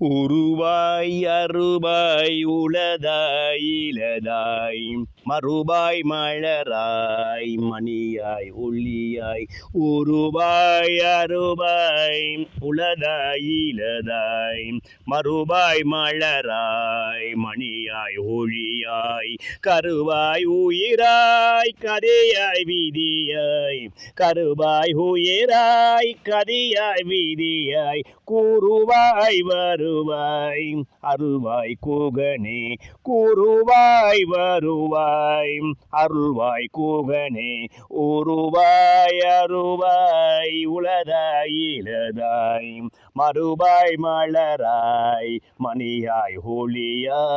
உருவாய் அருபாய் உளதாய் இலதாய் மறுபாய் மலராய் மணியாய் ஒளியாய். உருவாய் அருபாய் உளதாய் இலதாய் மறுபாய் மலராய் மணியாய் ஒளியாய். கருவாய் உயிராய் கதையாய் விதியாய் கருவாய் உயிராய் கதையாய் விதியாய். கூறுவாய் வருவாய். அருள்வாய் கூகனே கூறுவாய் வருவாய். அருள்வாய் கூகனே உருவாய் அருவாய். உளதாய் இலதாய் மறுபாய் மலராய். மணியாய் ஹோலியா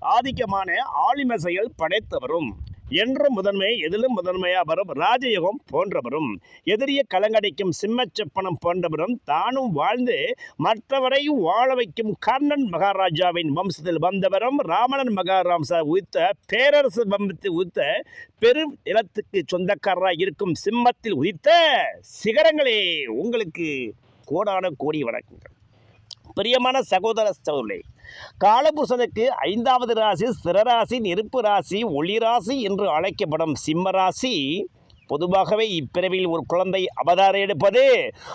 ஆதிக்கமான ஆளுமை செயல் படைத்தவரும். என்று முதன்மை எதிலும் முதன்மையாக வரும்? ராஜயோகம் போன்றவரும் எதிரிய கலங்கடைக்கும் சிம்மச்சப்பனம் போன்றவரும் தானும் வாழ்ந்து மற்றவரையும் வாழ வைக்கும் கர்ணன் மகாராஜாவின் வம்சத்தில் வந்தவரும் ராமணன் மகாராம்சா உயிர்த்த பேரரசு வம்சத்தை உயிர்த்த பெரும் நிலத்துக்கு சொந்தக்காரராக இருக்கும் சிம்மத்தில் உதித்த சிகரங்களே உங்களுக்கு கோடான கோடி வணக்கங்கள். பிரியமான சகோதர சகோதரி காலபுருஷனுக்கு ஐந்தாவது ராசி சிறராசி நெருப்பு ராசி ஒளி ராசி என்று அழைக்கப்படும் சிம்ம ராசி பொதுவாகவே இப்பிறவியில் ஒரு குழந்தை அவதாரம் எடுப்பது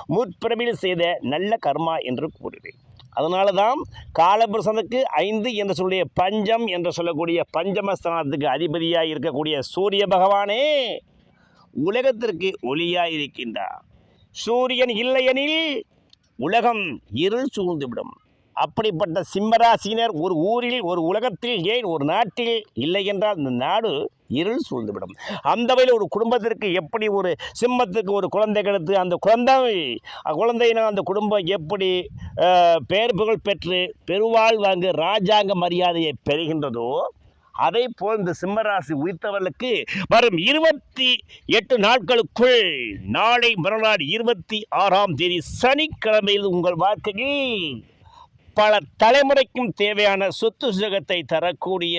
முற்பிறவியில் செய்த நல்ல கர்மா என்று கூறுவேன் அதனால தான் காலபுருஷனுக்கு ஐந்து என்று சொல்லிய பஞ்சம் என்று சொல்லக்கூடிய பஞ்சமஸ்தானத்துக்கு அதிபதியாக இருக்கக்கூடிய சூரிய பகவானே உலகத்திற்கு ஒளியாக இருக்கின்றார். சூரியன் இல்லையெனில் உலகம் இருள் சூழ்ந்துவிடும். அப்படிப்பட்ட சிம்மராசினர் ஒரு ஊரில் ஒரு உலகத்தில் ஏன் ஒரு நாட்டில் இல்லை என்றால் இந்த நாடு இருள் சூழ்ந்துவிடும். அந்த வகையில் ஒரு குடும்பத்திற்கு எப்படி ஒரு சிம்மத்துக்கு ஒரு குழந்தை கிடைத்து அந்த குழந்தை குழந்தையினால் அந்த குடும்பம் எப்படி அஹ், பேர் புகழ் பெற்று பெருவாழ் வாங்க ராஜாங்க மரியாதையை பெறுகின்றதோ அதே போல் இந்த சிம்மராசி உயிர்த்தவர்களுக்கு வரும் இருபத்தி எட்டு நாட்களுக்குள் நாளை மறுநாள் இருபத்தி ஆறாம் தேதி சனிக்கிழமையில் உங்கள் வாழ்க்கையில் பல தலைமுறைக்கும் தேவையான சொத்து சுகத்தை தரக்கூடிய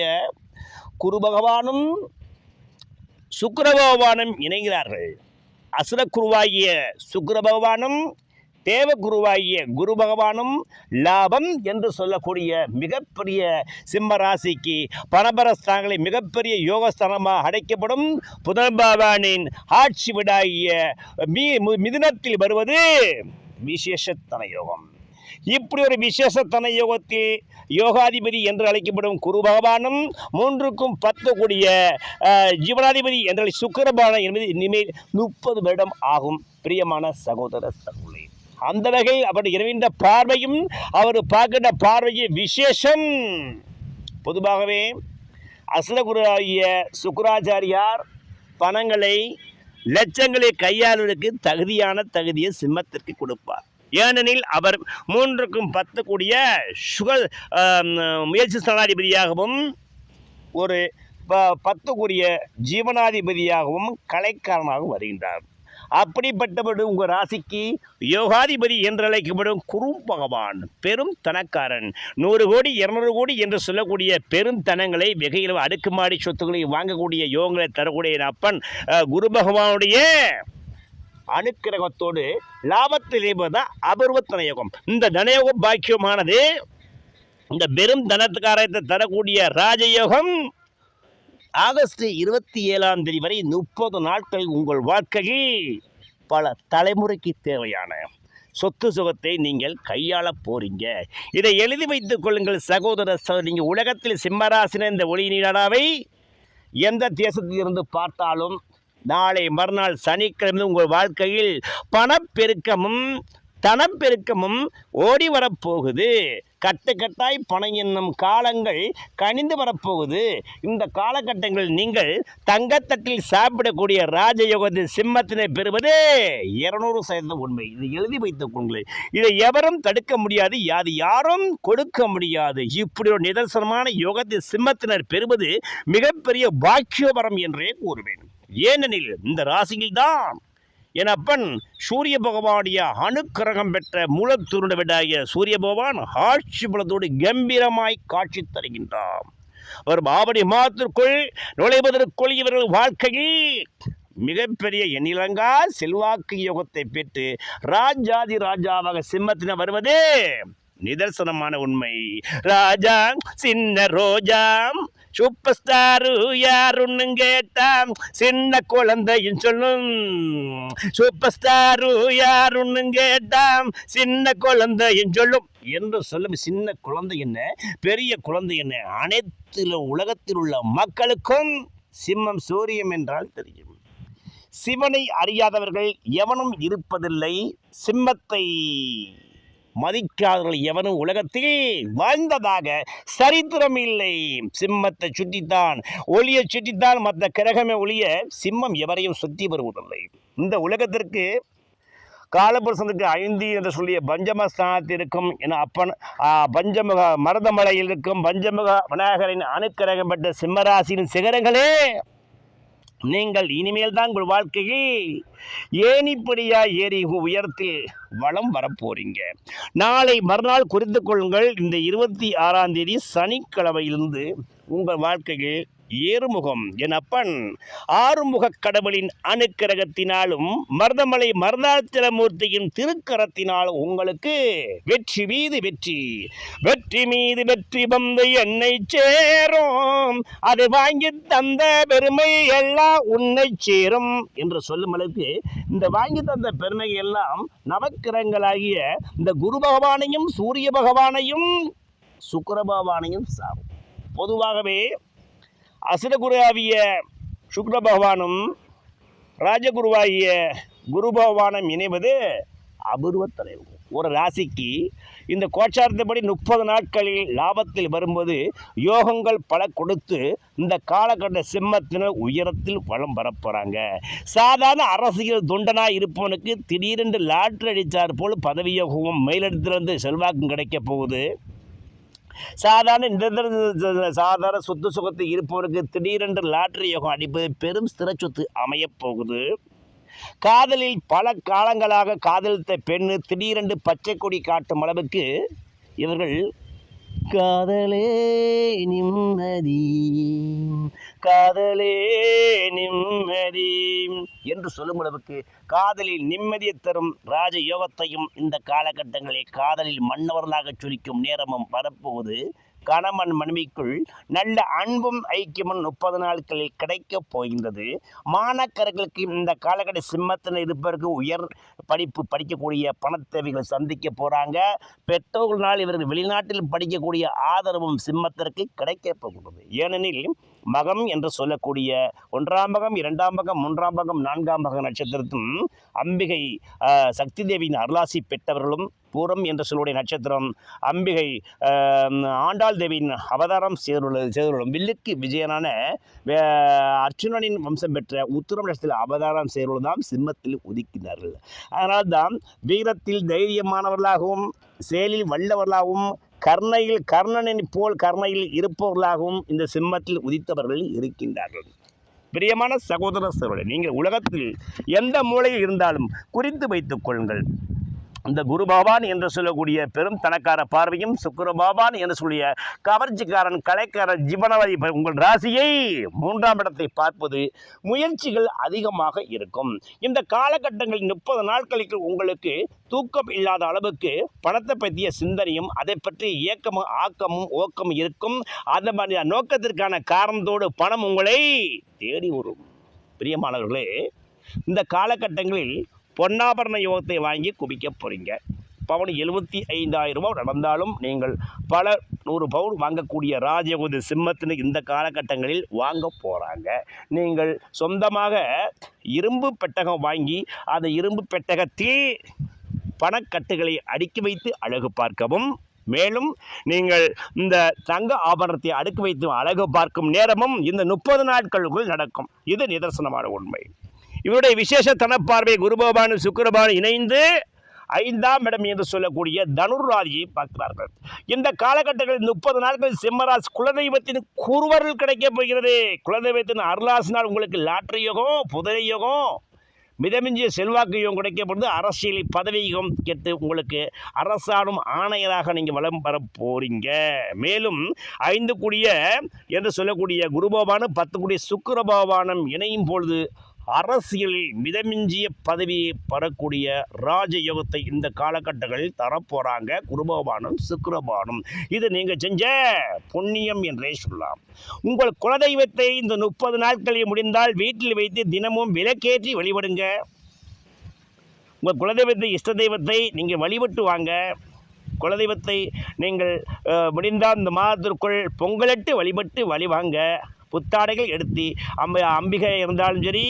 குரு பகவானும் சுக்கர பகவானும் இணைகிறார்கள். அசுர குருவாகிய சுக்கர பகவானும் தேவ குருவாகிய குரு பகவானும் லாபம் என்று சொல்லக்கூடிய மிகப்பெரிய சிம்ம ராசிக்கு பரபரஸ்தானங்களை மிகப்பெரிய யோகஸ்தானமாக அடைக்கப்படும் புதன் பகவானின் ஆட்சி விடாகிய மீ மு- மிதுனத்தில் வருவது விசேஷத்தன யோகம். இப்படி ஒரு விசேஷத்தன யோகத்தில் யோகாதிபதி என்று அழைக்கப்படும் குரு பகவானும் மூன்றுக்கும் பத்து கூடிய ஜீவனாதிபதி என்ற சுக்கரபானம் என்பது இனிமேல் முப்பது வருடம் ஆகும். பிரியமான சகோதர சகோதரி. அந்த வகையில் அவர் இறைவின்ற பார்வையும் அவர் பார்க்கின்ற பார்வையும் விசேஷம். பொதுவாகவே அசலகுரு ஆகிய சுக்கராச்சாரியார் பணங்களை லட்சங்களை கையாளுவதற்கு தகுதியான தகுதியை சிம்மத்திற்கு கொடுப்பார். ஏனெனில் அவர் மூன்றுக்கும் பத்து கூடிய சுக முயற்சி ஸ்தானாதிபதியாகவும் ஒரு ப- பத்து கூடிய ஜீவனாதிபதியாகவும் கலைக்காரனாகவும் வருகின்றார். அப்படிப்பட்டவர் உங்கள் ராசிக்கு யோகாதிபதி என்று அழைக்கப்படும் குரு பகவான் பெரும் தனக்காரன். நூறு கோடி இருநூறு கோடி என்று சொல்லக்கூடிய பெரும் தனங்களை வெகையில் அடுக்குமாடி சொத்துக்களை வாங்கக்கூடிய யோகங்களை தரக்கூடிய அப்பன் குரு பகவானுடைய அனுக்கிரகத்தோடு லாபத்தில் இருப்பதுதான் அபூர்வ தனயோகம். இந்த தனயோகம் பாக்கியமானது இந்த பெரும் தனத்துக்காரத்தை தரக்கூடிய ராஜயோகம். ஆகஸ்ட் இருபத்தி ஏழாம் தேதி வரை முப்பது நாட்கள் உங்கள் வாழ்க்கையில் பல தலைமுறைக்கு தேவையான சொத்து சுகத்தை நீங்கள் கையாள போறீங்க. இதை எழுதி வைத்துக் கொள்ளுங்கள் சகோதர நீங்கள் உலகத்தில் சிம்மராசின இந்த ஒளி நீடாவை எந்த தேசத்தில் இருந்து பார்த்தாலும் நாளை மறுநாள் சனிக்கிழமை உங்கள் வாழ்க்கையில் பணப்பெருக்கமும் தனப்பெருக்கமும் ஓடி வரப்போகுது. கட்டுக்கட்டாய் பணம் என்னும் காலங்கள் கனிந்து வரப்போகுது. இந்த காலகட்டங்களில் நீங்கள் தங்கத்தட்டில் சாப்பிடக்கூடிய ராஜயோகத்தின் சிம்மத்தினை பெறுவது இருநூறு சதவீதம் உண்மை. இது எழுதி வைத்துக் கொள்ளுங்கள். இதை எவரும் தடுக்க முடியாது அது யாரும் கொடுக்க முடியாது. இப்படி ஒரு நிதர்சனமான யோகத்தின் சிம்மத்தினர் பெறுவது மிகப்பெரிய பாக்கியவரம் என்றே கூறுவேன். ஏனெனில் இந்த ராசியில்தான் என் அப்பன் சூரிய பகவானுடைய அணுக்கிரகம் பெற்ற மூலத்தூருட விடாய சூரிய பகவான் ஆட்சி பலத்தோடு கம்பீரமாய் காட்சி தருகின்றார். ஒரு பாபடி மாத்திற்குள் நுழைவதற்குள் இவர்கள் வாழ்க்கையில் மிகப்பெரிய எண்ணிலங்கா செல்வாக்கு யோகத்தை பெற்று ராஜாதி ராஜாவாக சிம்மத்தின வருவது நிதர்சனமான உண்மை. ராஜா சின்ன ரோஜா சூப்பர் ஸ்டாரு யாருன்னு கேட்டாம். சின்ன குழந்தையும் சொல்லும். சூப்பர் ஸ்டாரு யாருன்னு கேட்டாம். சின்ன குழந்தையும் சொல்லும். என்று சொல்லும் சின்ன குழந்தை என்ன? பெரிய குழந்தை என்ன? அனைத்துல உலகத்தில் உள்ள மக்களுக்கும் சிம்மம் சூரியம் என்றால் தெரியும். சிவனை அறியாதவர்கள் எவனும் இருப்பதில்லை. சிம்மத்தை மதிக்காதவர்கள் எவனும் உலகத்தில் வாழ்ந்ததாக சரித்திரம் இல்லை. சிம்மத்தை சுற்றித்தான் ஒளியை சுற்றித்தான் மற்ற கிரகமே ஒளிய சிம்மம் எவரையும் சுற்றி வருவதில்லை. இந்த உலகத்திற்கு காலபுருஷனுக்கு ஐந்து என்று சொல்லிய பஞ்சமஸ்தானத்தில் இருக்கும் என அப்பன் பஞ்சமுக மருதமலையில் இருக்கும் பஞ்சமுக விநாயகரின் அணுக்கிரகம் பெற்ற சிம்மராசியின் சிகரங்களே நீங்கள் இனிமேல் தான் உங்கள் வாழ்க்கையை ஏணிப்படியா ஏறி உயரத்தில் வளம் வரப்போறீங்க? நாளை மறுநாள் குறித்து கொள்ளுங்கள். இந்த இருபத்தி ஆறாம் தேதி சனிக்கிழமையிலிருந்து உங்கள் வாழ்க்கையில் ஏறுமுகம் என் அப்பன். ஆறுமுகக் கடவுளின் அணுக்கிரகத்தினாலும் மருதமலை மருதாச்சலமூர்த்தியின் திருக்கரத்தினாலும் உங்களுக்கு வெற்றி மீது வெற்றி வெற்றி மீது வெற்றி வந்து என்னை சேரும். அது வாங்கி தந்த பெருமை எல்லாம் உன்னை சேரும் என்று சொல்லும் அளவுக்கு இந்த வாங்கி தந்த பெருமை எல்லாம் நவக்கிரகங்களாகிய இந்த குரு பகவானையும் சூரிய பகவானையும் சுக்கர பகவானையும் சாரும். பொதுவாகவே அசுரகுருவாகிய சுக்ர பகவானும் ராஜகுருவாகிய குரு பகவானும் இணைவது அபூர்வ தலைவர் ஒரு ராசிக்கு இந்த கோச்சாரத்தின்படி முப்பது நாட்களில் லாபத்தில் வரும்போது யோகங்கள் பல கொடுத்து இந்த காலகட்ட சிம்மத்தினர் உயரத்தில் வளம் வரப்போகிறாங்க சாதாரண அரசியல் துண்டனாக இருப்பவனுக்கு திடீரென்று லாட்ரி அடித்தார் போல் பதவி யோகமும் மேலிடத்திலிருந்து செல்வாக்கும் கிடைக்க போகுது. சாதாரண நிரந்தர சாதாரண சொத்து சுகத்தை இருப்பவருக்கு திடீரென்று லாட்டரி யோகம் அடிப்பது பெரும் ஸ்திர சொத்து அமையப்போகுது காதலில் பல காலங்களாக காதலித்த பெண்ணு திடீரென்று பச்சை கொடி காட்டும் அளவுக்கு இவர்கள் காதலே நிம்மதி. காதலே நிம்மதி. என்று சொல்லும் அளவுக்கு காதலில் நிம்மதியை தரும் ராஜ யோகத்தையும் இந்த காலகட்டங்களில் காதலில் மன்னவர்களாக சுரிக்கும் நேரமும் வரப்போகுது. கணவன் மனைவிக்குள் நல்ல அன்பும் ஐக்கியமும் முப்பது நாட்களில் கிடைக்கப் போகின்றது. மாணக்கர்களுக்கு இந்த காலகட்ட சிம்மத்தில் இருப்பவருக்கு உயர் படிப்பு படிக்கக்கூடிய பண தேவைகளை சந்திக்க போகிறாங்க பெற்றோர்களால் இவர்கள் வெளிநாட்டில் படிக்கக்கூடிய ஆதரவும் சிம்மத்திற்கு கிடைக்கப் போகிறது ஏனெனில் மகம் என்று சொல்லக்கூடிய ஒன்றாம் பகம் இரண்டாம் பகம் மூன்றாம் பகம் நான்காம் பகம் நட்சத்திரத்தும் அம்பிகை சக்தி தேவியின் அருளாசி பெற்றவர்களும் பூரம் என்று சொல்லக்கூடிய நட்சத்திரம் அம்பிகை ஆண்டாள் தேவியின் அவதாரம் செய்துள்ளது செய்துள்ளோம். வில்லுக்கு விஜயனான வே- அர்ச்சுனனின் வம்சம் பெற்ற உத்திரம் நட்சத்திரத்தில் அவதாரம் செய்துள்ளதாம் சிம்மத்தில் உதிக்கிறார்கள் அதனால் தான் வீரத்தில் தைரியமானவர்களாகவும் செயலில் வல்லவர்களாகவும் கர்ணையில் கர்ணனின் போல் கர்ணையில் இருப்பவர்களாகவும் இந்த சிம்மத்தில் உதித்தவர்கள் இருக்கின்றார்கள். பிரியமான சகோதர நீங்கள் உலகத்தில் எந்த மூலையில் இருந்தாலும் குறித்து வைத்துக் கொள்ளுங்கள். இந்த குரு பகவான் என்று சொல்லக்கூடிய பெரும் தனக்கார பார்வையும் சுக்கர பகவான் என்று சொல்லிய கவர்ச்சிக்காரன் கலைக்காரன் ஜீவனவாதி உங்கள் ராசியை மூன்றாம் இடத்தை பார்ப்பது முயற்சிகள் அதிகமாக இருக்கும். இந்த காலகட்டங்களில் முப்பது நாட்களுக்கு உங்களுக்கு தூக்கம் இல்லாத அளவுக்கு பணத்தை பற்றிய சிந்தனையும் அதை பற்றி இயக்கமும் ஆக்கமும் ஓக்கமும் இருக்கும். அந்த மாதிரி நோக்கத்திற்கான காரணத்தோடு பணம் உங்களை தேடி வரும். பிரியமானவர்களே இந்த காலகட்டங்களில் பொன்னாபரண யோகத்தை வாங்கி குவிக்க போகிறீங்க பவுன் எழுபத்தி ஐந்தாயிரம் ரூபாய் நடந்தாலும் நீங்கள் பல நூறு பவுன் வாங்கக்கூடிய ராஜயோகதி சிம்மத்தின் இந்த காலகட்டங்களில் வாங்க போகிறாங்க நீங்கள் சொந்தமாக இரும்பு பெட்டகம் வாங்கி அந்த இரும்பு பெட்டகத்தில் பணக்கட்டுகளை அடுக்கி வைத்து அழகு பார்க்கவும். மேலும் நீங்கள் இந்த தங்க ஆபரணத்தை அடுக்கி வைத்து அழகு பார்க்கும் நேரமும் இந்த முப்பது நாட்களுக்குள் நடக்கும். இது நிதர்சனமான உண்மை. இவருடைய விசேஷ தனப்பார்வை குருபகவானு சுக்கிரபானு இணைந்து ஐந்தாம் இடம் என்று சொல்லக்கூடிய தனுர்ராதியை பார்க்கிறார்கள். இந்த காலகட்டங்களில் முப்பது நாட்கள் சிம்மராஜ் குலதெய்வத்தின் குருவர்கள் கிடைக்கப் போகிறது. குலதெய்வத்தின் அருளாசினால் உங்களுக்கு லாட்டரி யோகம் புதனை யோகம் மிதமிஞ்சிய செல்வாக்கு யோகம் கிடைக்கப்படுது அரசியல் பதவியும் கேட்டு உங்களுக்கு அரசாடும் ஆணையராக நீங்கள் வளம் பெற போகிறீங்க மேலும் ஐந்து கூடிய என்று சொல்லக்கூடிய குருபவானும் பத்து கூடிய சுக்கிர பகவானும் இணையும் பொழுது அரசியலில் மிதமிஞ்சிய பதவியை பெறக்கூடிய ராஜயோகத்தை இந்த காலகட்டங்களில் தரப்போகிறாங்க குருபவானும் சுக்கரபானும் இது நீங்கள் செஞ்ச புண்ணியம் என்றே சொல்லலாம். உங்கள் குலதெய்வத்தை இந்த முப்பது நாட்களில் முடிந்தால் வீட்டில் வைத்து தினமும் விலக்கேற்றி வழிபடுங்க. உங்கள் குலதெய்வத்தை இஷ்ட தெய்வத்தை நீங்கள் வழிபட்டு வாங்க. குலதெய்வத்தை நீங்கள் முடிந்தால் இந்த மாதத்திற்குள் பொங்கலிட்டு வழிபட்டு வழிவாங்க. புத்தாடைகள் எடுத்து அம்ப அம்பிகை இருந்தாலும் சரி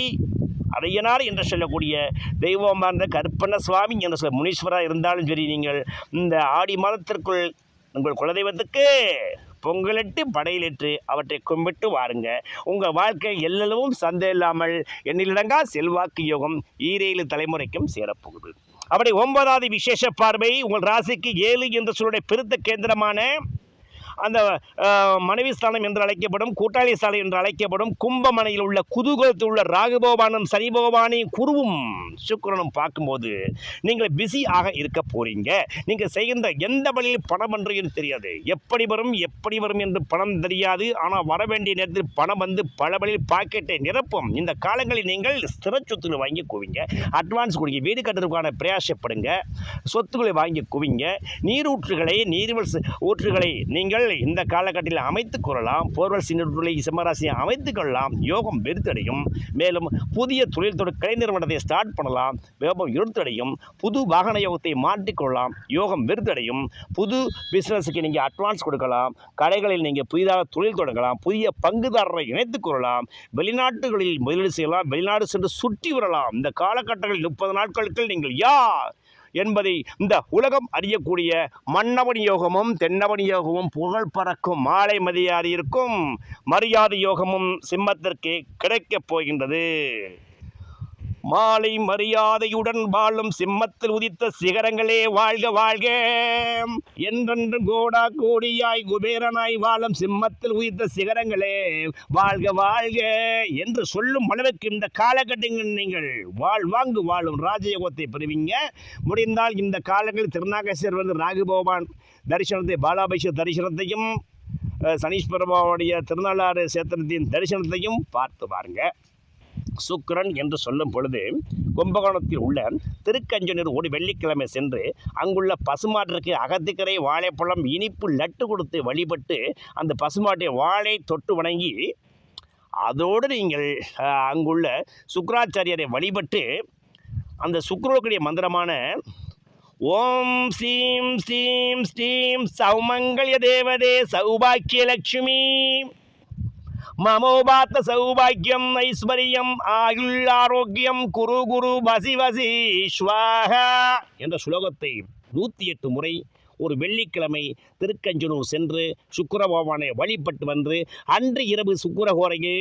அடையனார் என்று சொல்லக்கூடிய தெய்வமார்ந்த கற்பன சுவாமி என்று சொல்ல முனீஸ்வராக இருந்தாலும் சரி நீங்கள் இந்த ஆடி மாதத்திற்குள் உங்கள் குலதெய்வத்துக்கு பொங்கலிட்டு படையிலிட்டு அவற்றை கும்பிட்டு வாருங்க. உங்கள் வாழ்க்கை எல்லவும் சந்தேகம் இல்லாமல் எண்ணிலடங்கா செல்வாக்கு யோகம் ஈரேழு தலைமுறைக்கும் சேரப்போகுது. அப்படி ஒன்பதாவது விசேஷ பார்வை உங்கள் ராசிக்கு ஏழு என்ற சொல்லுடைய பெருத்த கேந்திரமான அந்த மனைவி ஸ்தானம் என்று அழைக்கப்படும் கூட்டாளி ஸ்தானம் என்று அழைக்கப்படும் கும்பமனையில் உள்ள குதூகலத்தில் உள்ள ராகுபகவானும் சனி பகவானையும் குருவும் சுக்கரனும் பார்க்கும்போது நீங்கள் பிஸி ஆக இருக்க போறீங்க. நீங்கள் செய்கின்ற எந்த வழியில் பணம் என்று தெரியாது. எப்படி வரும் எப்படி வரும் என்று பணம் தெரியாது. ஆனால் வர வேண்டிய நேரத்தில் பணம் வந்து பல வழியில் பாக்கெட்டை நிரப்பும். இந்த காலங்களில் நீங்கள் ஸ்திர சொத்துக்களை வாங்கி குவிங்க. அட்வான்ஸ் கொடுங்க. வீடு கட்டுறதுக்கான பிரயாசப்படுங்க. சொத்துக்களை வாங்கி குவிங்க. நீரூற்றுகளை நீர்வல் ஊற்றுகளை நீங்கள் இந்த காலகட்டத்தில் அமைத்துக் கொள்ளலாம் போர்வல் சின்னூற்றுகளை சிம்மராசியை அமைத்துக் கொள்ளலாம் யோகம் வெறுத்தடையும் மேலும் புதிய தொழில் தொட கலை நிறுவனத்தை ஸ்டார்ட் பண்ணலாம் யோகம் இருத்தடையும் புது வாகன யோகத்தை மாற்றிக்கொள்ளலாம் யோகம் வெறுத்தடையும் புது பிஸ்னஸுக்கு நீங்கள் அட்வான்ஸ் கொடுக்கலாம் கடைகளில் நீங்கள் புதிதாக தொழில் தொடங்கலாம் புதிய பங்குதாரரை இணைத்துக் கொள்ளலாம் வெளிநாட்டுகளில் முதலீடு செய்யலாம் வெளிநாடு சென்று சுற்றி வரலாம். இந்த காலகட்டங்களில் முப்பது நாட்களுக்கு நீங்கள் யார்? என்பதை இந்த உலகம் அறியக்கூடிய மன்னவன் யோகமும் தென்னவன் யோகமும் புகழ் பறக்கும் மாலை மதியாதி இருக்கும். மரியாதை யோகமும் சிம்மத்திற்கு கிடைக்கப் போகின்றது. மாலை மரியாதையுடன் வாழும் சிம்மத்தில் உதித்த சிகரங்களே வாழ்க வாழ்க. என்றென்று கோடா கோடியாய் குபேரனாய் வாழும் சிம்மத்தில் உதித்த சிகரங்களே வாழ்க வாழ்க என்று சொல்லும் அளவுக்கு இந்த காலகட்டங்கள் நீங்கள் வாழ்வாங்கு வாழும் ராஜயோகத்தை பெறுவீங்க. முடிந்தால் இந்த காலங்களில் திருநாகேஸ்வர் வந்து ராகுபகவான் தரிசனத்தை பாலாபிஷேக தரிசனத்தையும் அஹ், சனீஸ்வரபாவுடைய திருநள்ளாறு சேத்திரத்தின் தரிசனத்தையும் பார்த்து பாருங்கள் சுக்கரன் என்று சொல்லும் பொழுது கும்பகோணத்தில் உள்ள திருக்கஞ்சனூர் ஒரு வெள்ளிக்கிழமை சென்று அங்குள்ள பசுமாட்டிற்கு அகத்திக்கரை வாழைப்பழம் இனிப்பு லட்டு கொடுத்து வழிபட்டு அந்த பசுமாட்டை வாழை தொட்டு வணங்கி அதோடு நீங்கள் அங்குள்ள சுக்கராச்சாரியரை வழிபட்டு அந்த சுக்கிரனுக்குரிய மந்திரமான ஓம் ஸ்ரீம் ஸ்ரீம் ஸ்ரீம் சௌமங்கல்ய தேவதே சௌபாக்கிய லட்சுமி. மமோபாத்த சௌபாக்கியம் ஐஸ்வர்யம் ஆயுள் ஆரோக்கியம் குரு குரு வசி வசி ஸ்வாகா என்ற சுலோகத்தை நூற்றி எட்டு முறை ஒரு வெள்ளிக்கிழமை திருக்கஞ்சனூர் சென்று சுக்கிர பகவானை வழிபட்டு வந்து அன்று இரவு சுக்கிரகோரைக்கு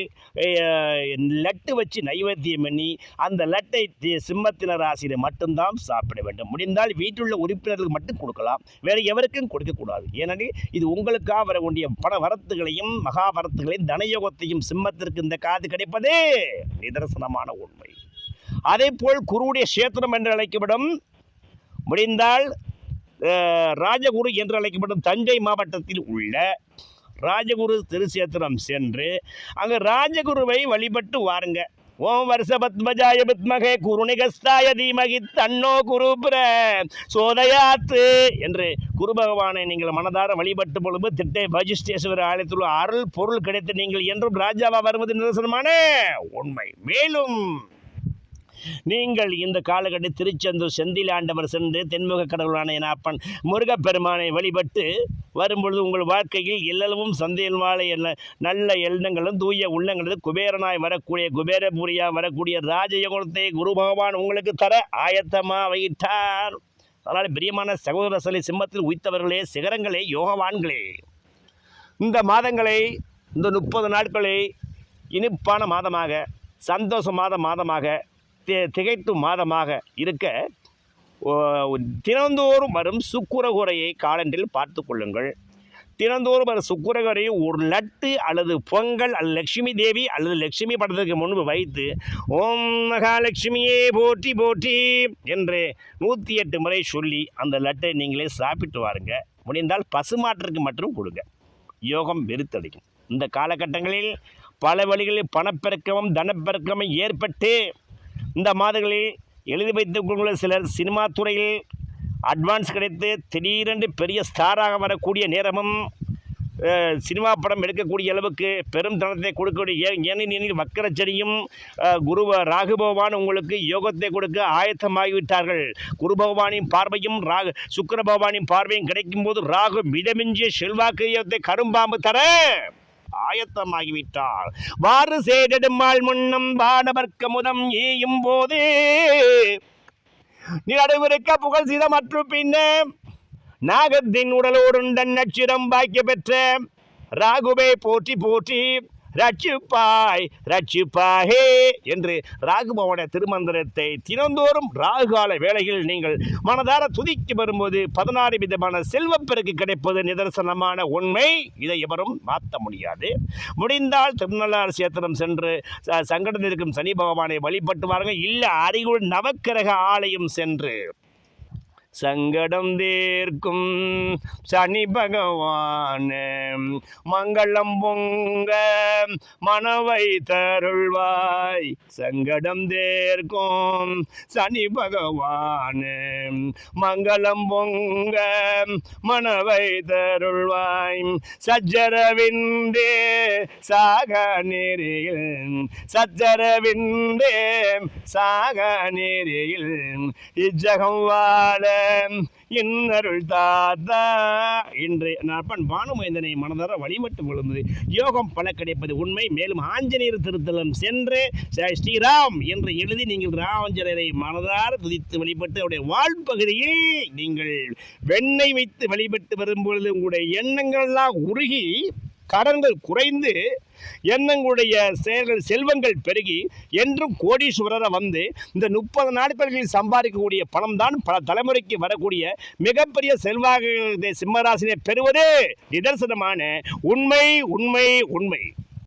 லட்டு வச்சு நைவேத்தியம் பண்ணி அந்த லட்டை தி- சிம்மத்தின ராசியில் மட்டும்தான் சாப்பிட வேண்டும். முடிந்தால் வீட்டிலுள்ள உறுப்பினர்களுக்கு மட்டும் கொடுக்கலாம். வேறு எவருக்கும் கொடுக்கக்கூடாது ஏனெனில் இது உங்களுக்காக வரக்கூடிய வேண்டிய பண வரத்துகளையும் மகாபாரத்துகளையும் தனயோகத்தையும் சிம்மத்திற்கு இந்த காது கிடைப்பதே நிதர்சனமான உண்மை. அதே போல் குருவுடைய சேத்திரம் என்று அழைக்கப்படும் முடிந்தால் ராஜகுரு என்று அழைக்கப்படும் தஞ்சை மாவட்டத்தில் உள்ள ராஜகுரு திருச்சேத்திரம் சென்று அங்கே ராஜகுருவை வழிபட்டு வாருங்க. ஓம் வருஷ பத்மஜாய பத்மகே குருணிகஸ்தாய தீமகி தன்னோ குருபுர சோதயாத்து என்று குரு பகவானை நீங்கள் மனதார வழிபட்டு பொழுது திட்டை வஜிஷ்டேஸ்வர ஆலயத்தில் அருள் பொருள் கிடைத்து நீங்கள் என்றும் ராஜாவா வருவது நிதர்சனமான உண்மை. மேலும் நீங்கள் இந்த காலகட்டத்தில் திருச்செந்தூர் செந்தில் ஆண்டவர் சென்று தென்முக கடவுளான என் அப்பன் முருகப்பெருமானை வழிபட்டு வரும்பொழுது உங்கள் வாழ்க்கையில் எல்லவும் சந்தையில் என்ன நல்ல எண்ணங்களும் தூய உள்ளங்களும் குபேரனாய் வரக்கூடிய குபேரபுரியா வரக்கூடிய ராஜயோகத்தை குரு பகவான் உங்களுக்கு தர ஆயத்தமாக வைத்தார் அதனால் பிரியமான சகோதர சலை சிம்மத்தில் உய்த்தவர்களே சிகரங்களே யோகவான்களே. இந்த மாதங்களை இந்த முப்பது நாட்களை இனிப்பான மாதமாக சந்தோஷமான மாதமாக தி- திகைக்கும் மாதமாக இருக்க தினந்தோறும் வரும் சுக்குரகுரையை காலண்டில் பார்த்து கொள்ளுங்கள். தினந்தோறும் வரும் சுக்குரகுரை ஒரு லட்டு அல்லது பொங்கல் அல்லது லட்சுமி தேவி அல்லது லட்சுமி படத்துக்கு முன்பு வைத்து ஓம் மகாலட்சுமியே போற்றி போற்றி என்று நூற்றி எட்டு முறை சொல்லி அந்த லட்டை நீங்களே சாப்பிட்டு வாருங்க. முடிந்தால் பசுமாட்டிற்கு மட்டும் கொடுங்க. யோகம் வெறுத்தடிக்கும் இந்த காலகட்டங்களில் பல வழிகளில் பணப்பெருக்கமும் தனப்பெருக்கமும் ஏற்பட்டு இந்த மாதங்களில் எழுதி வைத்துக் கொண்டுள்ள சிலர் சினிமா துறையில் அட்வான்ஸ் கிடைத்து திடீரென்று பெரிய ஸ்டாராக வரக்கூடிய நேரமும் சினிமா படம் எடுக்கக்கூடிய அளவுக்கு பெரும் தனத்தை கொடுக்கக்கூடிய ஏனெனில் வக்கரச்சனியும் குரு ராகு பகவான் உங்களுக்கு யோகத்தை கொடுக்க ஆயத்தமாகிவிட்டார்கள். குரு பகவானின் பார்வையும் ராகு சுக்கர பகவானின் பார்வையும் கிடைக்கும் போது ராகு மிதமிஞ்சிய செல்வாக்கு கரும்பாம்பு தர! ஆயத்தமாகிவிட்டார் வாறு சேடெடுமாள் முன்னம் வானவர்க்க முதம் ஏயும் போது நீ புகழ் சித மற்றும் நாகத்தின் உடலோடுண்டன் நச்சிரம் பாக்கிய பெற்ற. ராகுவே போற்றி போற்றி ரட்சிப்பாய் ரட்சிப்பாயே என்று ராகுபவன திருமந்திரத்தை தினந்தோறும் ராகுகால வேளையில் நீங்கள் மனதார துதிக்கு வரும்போது பதினாறு விதமான செல்வப்பெருக்கு கிடைப்பது நிதர்சனமான உண்மை. இதை எவரும் மாற்ற முடியாது. முடிந்தால் திருநள்ளார் சேத்திரம் சென்று சங்கடத்தில் இருக்கும் சனி பகவானை வழிபட்டு வாருங்கள். இல்லை அறிகுள் நவக்கிரக ஆலயம் சென்று சங்கடம் தீர்க்கும். சனி பகவான் மங்களம் பொங்க மனவை தருள்வாய். சங்கடம் தேர்க்கும். சனி பகவான் மங்களம் பொங்க மனவை தருள்வாய். சஜ்ஜரவிந்தே சாக நெறியில் சஜ்ஜரவிந்தே சாக நெறியில் இஜகம் வாழ இன்னருள் தாத்தா. இன்று நற்பன் பானுமைந்தனை மனதார வழிபட்டு விழுந்தது. யோகம் பல கிடைப்பது உண்மை. மேலும் ஆஞ்சநேயர் திருத்தலம் சென்று ஸ்ரீராம் என்று எழுதி நீங்கள் ராமஞ்சனரை மனதார துதித்து வழிபட்டு அவருடைய வாழ்பகுதியில் நீங்கள் வெண்ணெய் வைத்து வழிபட்டு வரும்பொழுது உங்களுடைய எண்ணங்கள்லாம் உருகி கடன்கள் குறைந்து எண்ணங்களுடைய செயல்கள் செல்வங்கள் பெருகி என்றும் கோடீஸ்வரரை வந்து இந்த முப்பது நாட்களில் சம்பாதிக்கக்கூடிய பணம் தான் பல தலைமுறைக்கு வரக்கூடிய மிகப்பெரிய செல்வாக சிம்மராசினை பெறுவது. நிதர்சனமான உண்மை உண்மை உண்மை.